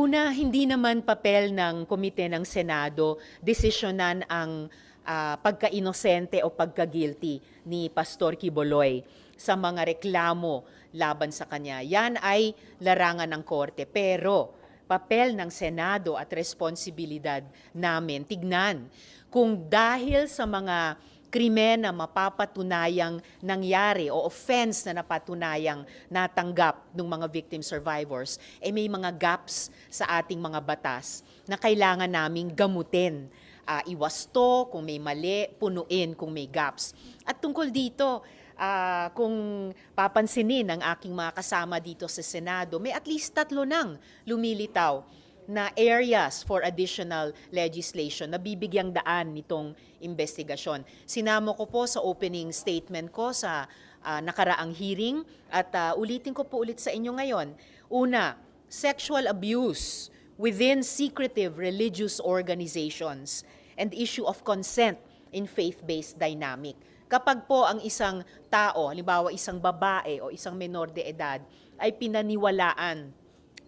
Una, hindi naman papel ng komite ng Senado desisyonan ang ah, pagka-inosente o pagka-guilty ni Pastor Kiboloy sa mga reklamo laban sa kanya. Yan ay larangan ng korte. Pero papel ng Senado at responsibilidad namin tignan kung dahil sa mga krimen na mapapatunayang nangyari o offense na napatunayang natanggap ng mga victim survivors, eh may mga gaps sa ating mga batas na kailangan naming gamutin. Ah, iwasto kung may mali, punuin kung may gaps. At tungkol dito, ah, kung papansinin ng aking mga kasama dito sa Senado, may at least tatlo nang lumilitaw na areas for additional legislation na bibigyang daan nitong investigasyon. Sinamo ko po sa opening statement ko sa ah, nakaraang hearing at ah, ulitin ko po ulit sa inyo ngayon. Una, sexual abuse within secretive religious organizations and issue of consent in faith-based dynamic. Kapag po ang isang tao, halimbawa isang babae o isang menor de edad, ay pinaniwalaan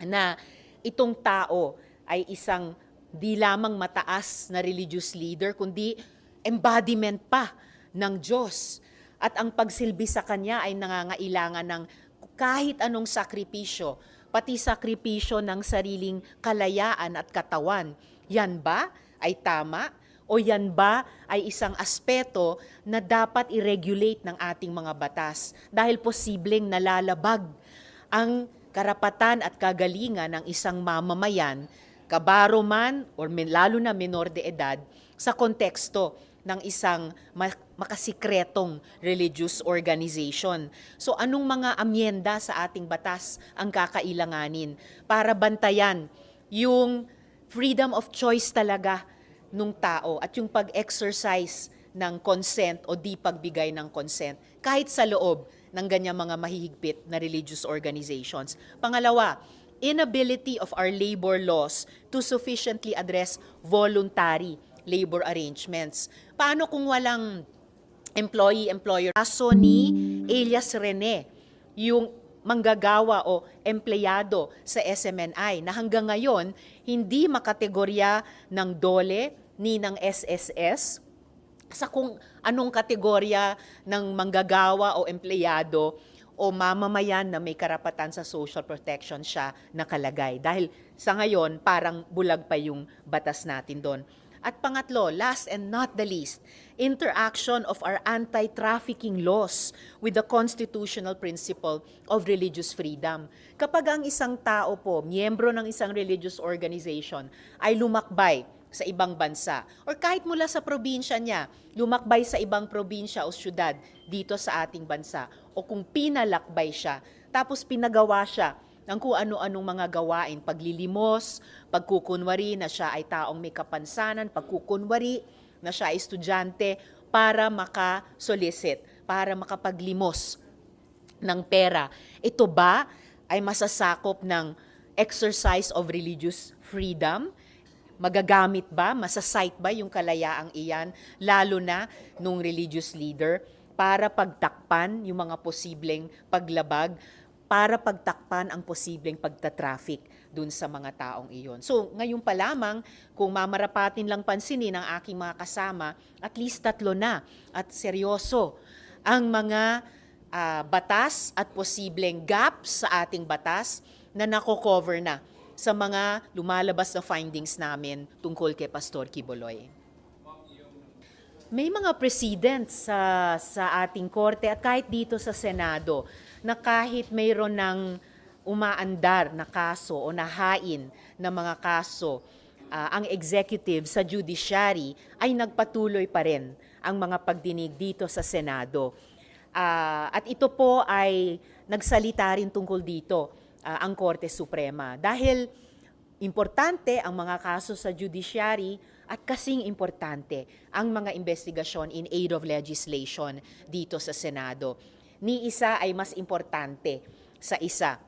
na itong tao ay isang di lamang mataas na religious leader, kundi embodiment pa ng Diyos. At ang pagsilbi sa kanya ay nangangailangan ng kahit anong sakripisyo, pati sakripisyo ng sariling kalayaan at katawan. Yan ba ay tama? O yan ba ay isang aspeto na dapat i-regulate ng ating mga batas dahil posibleng nalalabag ang karapatan at kagalingan ng isang mamamayan, kabaro man or min- lalo na menor de edad, sa konteksto ng isang ma- makasikretong religious organization. So anong mga amyenda sa ating batas ang kakailanganin para bantayan yung freedom of choice talaga nung tao at yung pag-exercise ng consent o di pagbigay ng consent kahit sa loob ng ganyang mga mahihigpit na religious organizations. Pangalawa, inability of our labor laws to sufficiently address voluntary labor arrangements. Paano kung walang employee-employer? Kaso ni Elias Rene, yung manggagawa o empleyado sa SMNI na hanggang ngayon hindi makategorya ng DOLE ni ng SSS sa kung anong kategorya ng manggagawa o empleyado o mamamayan na may karapatan sa social protection siya nakalagay. Dahil sa ngayon, parang bulag pa yung batas natin doon. At pangatlo, last and not the least, interaction of our anti-trafficking laws with the constitutional principle of religious freedom. Kapag ang isang tao po, miyembro ng isang religious organization, ay lumakbay sa ibang bansa or kahit mula sa probinsya niya, lumakbay sa ibang probinsya o syudad dito sa ating bansa o kung pinalakbay siya, tapos pinagawa siya ng kung ano-anong mga gawain, paglilimos, pagkukunwari na siya ay taong may kapansanan, pagkukunwari na siya ay estudyante para makasolicit, para makapaglimos ng pera. Ito ba ay masasakop ng exercise of religious freedom? Magagamit ba, masasight ba yung kalayaang iyan, lalo na nung religious leader, para pagtakpan yung mga posibleng paglabag, para pagtakpan ang posibleng pagtatraffic dun sa mga taong iyon. So, ngayon pa lamang, kung mamarapatin lang pansinin ng aking mga kasama, at least tatlo na at seryoso ang mga ah, batas at posibleng gaps sa ating batas na nako-cover na sa mga lumalabas na findings namin tungkol kay Pastor Kiboloy. May mga precedents sa, sa ating korte at kahit dito sa Senado na kahit mayroon ng umaandar na kaso o nahain na mga kaso, ah, ang executive sa judiciary ay nagpatuloy pa rin ang mga pagdinig dito sa Senado. Ah, at ito po ay nagsalita rin tungkol dito ah, ang Korte Suprema dahil importante ang mga kaso sa judiciary at kasing importante ang mga investigasyon in aid of legislation dito sa Senado. Ni isa ay mas importante sa isa.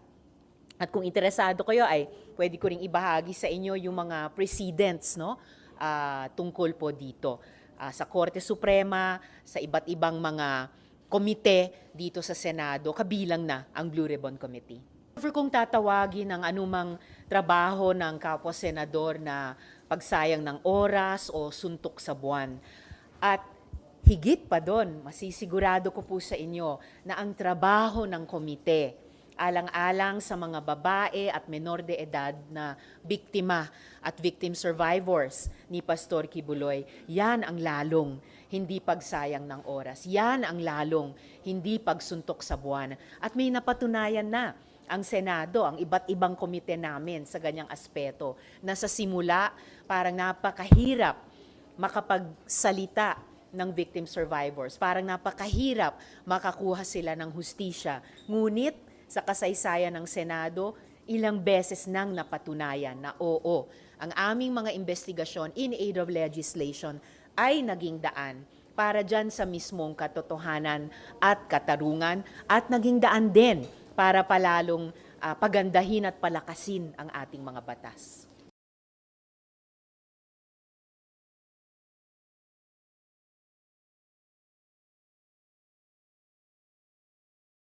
At kung interesado kayo ay pwede ko ring ibahagi sa inyo yung mga precedents no ah, tungkol po dito Ah, sa Korte Suprema, sa iba't ibang mga komite dito sa Senado, kabilang na ang Blue Ribbon Committee. Kong tatawagin ang anumang trabaho ng kapwa senador na pagsayang ng oras o suntok sa buwan. At higit pa doon, masisigurado ko po sa inyo na ang trabaho ng komite, alang-alang sa mga babae at menor de edad na biktima at victim survivors ni Pastor Kibuloy, yan ang lalong hindi pagsayang ng oras. Yan ang lalong hindi pagsuntok sa buwan. At may napatunayan na ang Senado, ang iba't ibang komite namin sa ganyang aspeto, na sa simula parang napakahirap makapagsalita ng victim survivors. Parang napakahirap makakuha sila ng hustisya. Ngunit sa kasaysayan ng Senado, ilang beses nang napatunayan na oo, ang aming mga investigasyon in aid of legislation ay naging daan para dyan sa mismong katotohanan at katarungan at naging daan din para palalong ah, pagandahin at palakasin ang ating mga batas.